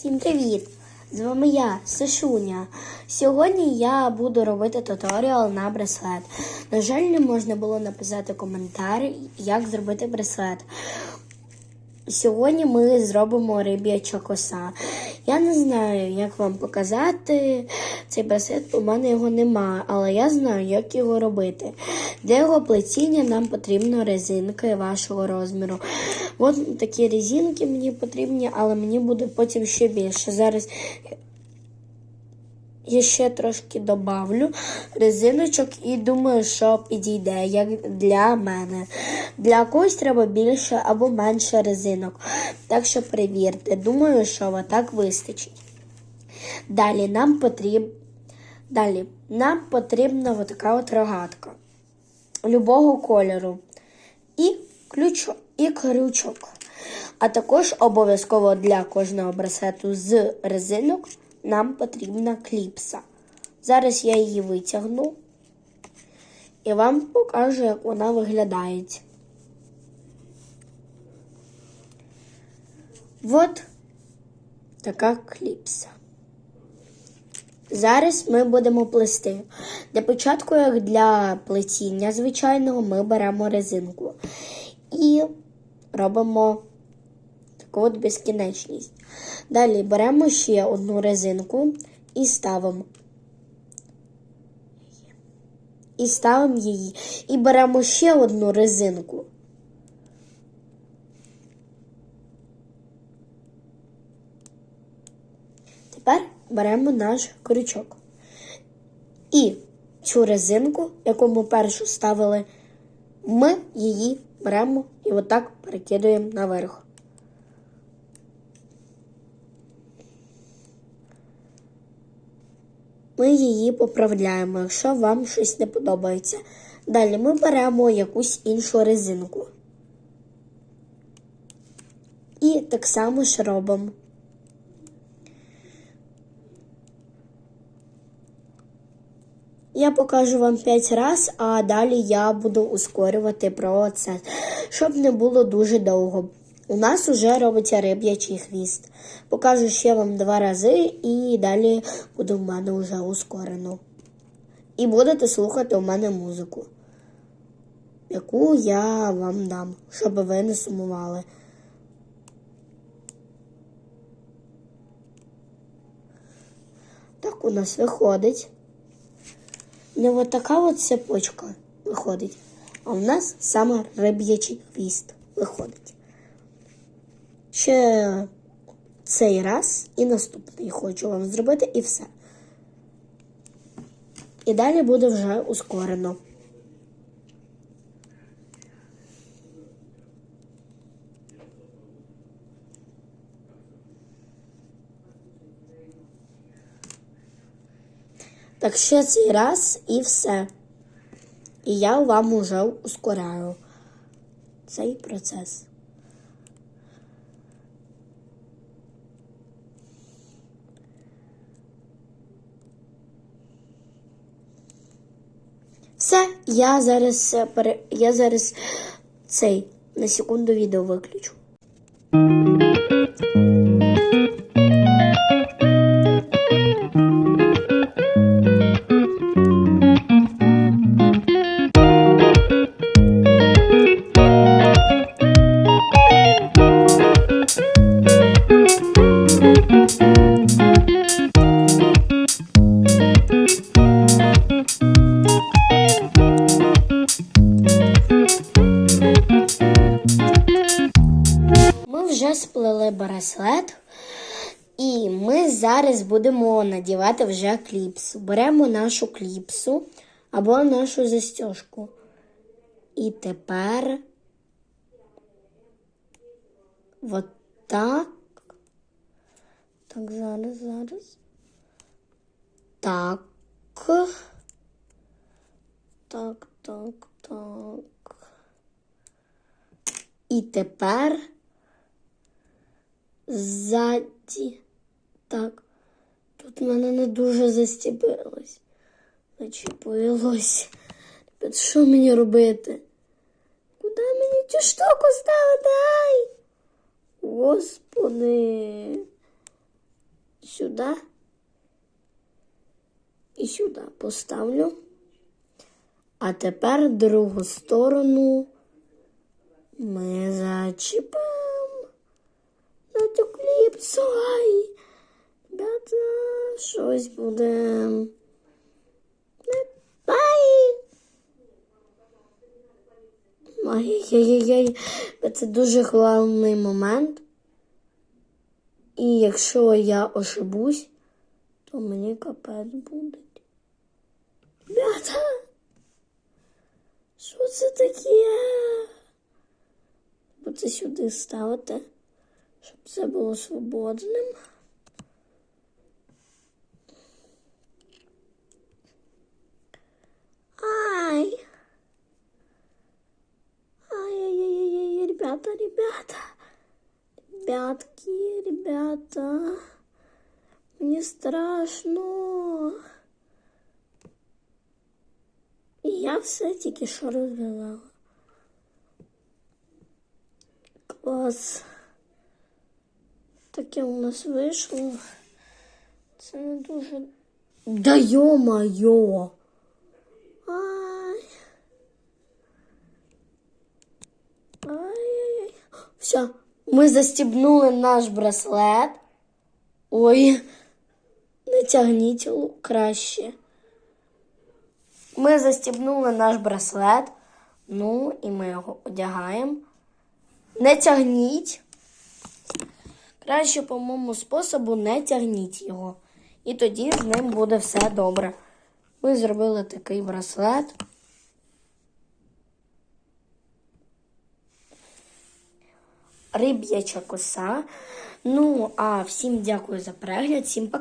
Всім привіт! З вами я, Сашуня. Сьогодні я буду робити туторіал на браслет. На жаль, не можна було написати коментар, як зробити браслет. Сьогодні ми зробимо риб'яча коса. Я не знаю, як вам показати цей браслет, у мене його немає, але я знаю, як його робити. Для його плетіння нам потрібно резинки вашого розміру. От такі резинки мені потрібні, але мені буде потім ще більше. Зараз я ще трошки добавлю резиночок і думаю, що підійде як для мене. Для когось треба більше або менше резинок. Так що перевірте. Думаю, що отак вистачить. Далі нам потрібно. Далі нам потрібна така от рогатка любого кольору і ключок, і крючок. А також обов'язково для кожного браслету з резинок нам потрібна кліпса. Зараз я її витягну і вам покажу, як вона виглядає. От така кліпса. Зараз ми будемо плести. Для початку, як для плетіння звичайного, ми беремо резинку і робимо от безкінечність. Далі беремо ще одну резинку і ставимо. І ставимо її. І беремо ще одну резинку. Тепер беремо наш крючок. І цю резинку, яку ми першу ставили, ми її беремо і отак перекидуємо наверх. Ми її поправляємо, якщо вам щось не подобається. Далі ми беремо якусь іншу резинку. І так само ж робимо. Я покажу вам 5 раз, а далі я буду ускорювати процес, щоб не було дуже довго. У нас вже робиться риб'ячий хвіст. Покажу ще вам два рази, і далі буде в мене вже ускорено. І будете слухати у мене музику, яку я вам дам, щоб ви не сумували. Так у нас виходить. Не от така от цепочка виходить. А в нас саме риб'ячий хвіст виходить. Ще цей раз і наступний хочу вам зробити і все. І далі буде вже ускорено. Так ще цей раз і все. І я вам уже ускоряю цей процес. Все, я зараз е, я зараз цей на секунду відео виключу. Вже сплели браслет, і ми зараз будемо надівати вже кліпсу. Беремо нашу кліпсу або нашу застіжку. І тепер от так. Так, зараз, зараз. Так. Так, так, так. І тепер ззаді. Так. Тут мене не дуже застіпилось. Зачепилось. Тепер що мені робити? Куди мені цю штуку ставити? Ай? Господи. сюди і сюди поставлю. А тепер другу сторону ми зачіпаємо кліпсу. Ай, ребята, щось буде. не- Ай! Ай-яй-яй-яй, це дуже головний момент. І якщо я ошибусь, то мені капець буде. Ребята! Що це таке? Це сюди ставити, щоб це було свободним. Ай! Ай-яй-яй-яй, ребята, ребята. Ребятки, ребята. Мне страшно. І я все тільки що розв'язала. Клас. Таке у нас вийшло. Це не дуже. Да йо-майо! Ай. Ай-яй-яй. Все, ми застібнули наш браслет. Ой, не тягніть краще. Ми застібнули наш браслет. Ну, і ми його одягаємо. Не тягніть. Краще, по моєму способу, не тягніть його. І тоді з ним буде все добре. Ми зробили такий браслет. Риб'яча коса. Ну, а всім дякую за перегляд, всім пока.